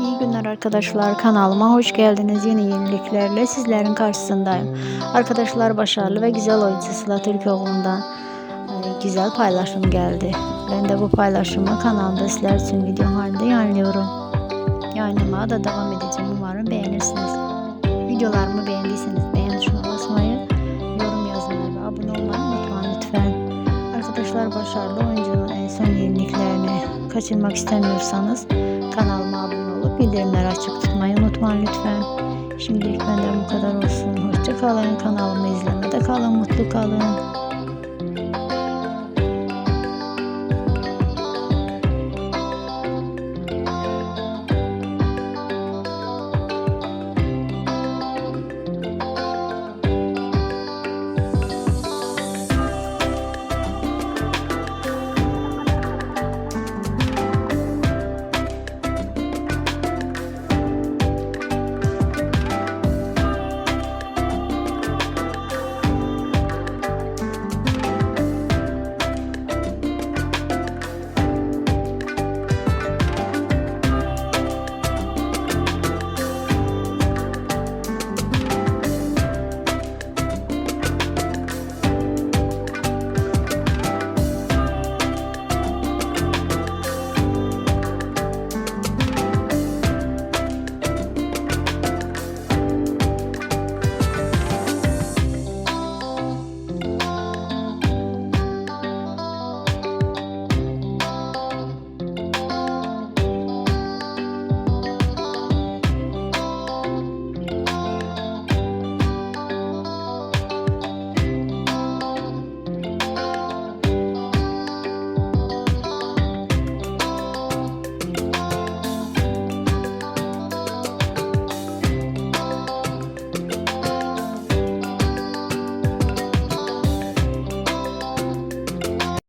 İyi günler arkadaşlar kanalıma hoş geldiniz. Yeni yeniliklerle sizlerin karşısındayım. Arkadaşlar başarılı ve güzel oyuncu Sıla Türkoğlu'ndan e, güzel paylaşım geldi. Ben de bu paylaşımı kanalda sizler için video halinde yayınlıyorum. Yayınlamaya da devam edeceğim. Umarım beğenirsiniz. Videolarımı beğendiyseniz beğen tuşuna basmayı, yorum yazmayı ve abone olmayı unutmayın lütfen. Arkadaşlar başarılı oyuncunun en son yeniliklerini kaçırmak istemiyorsanız kanalıma abone olup bildirimleri açık tutmayı unutmayın lütfen. Şimdilik benden bu kadar olsun. Hoşça kalın. Kanalımı izlemede kalın. Mutlu kalın.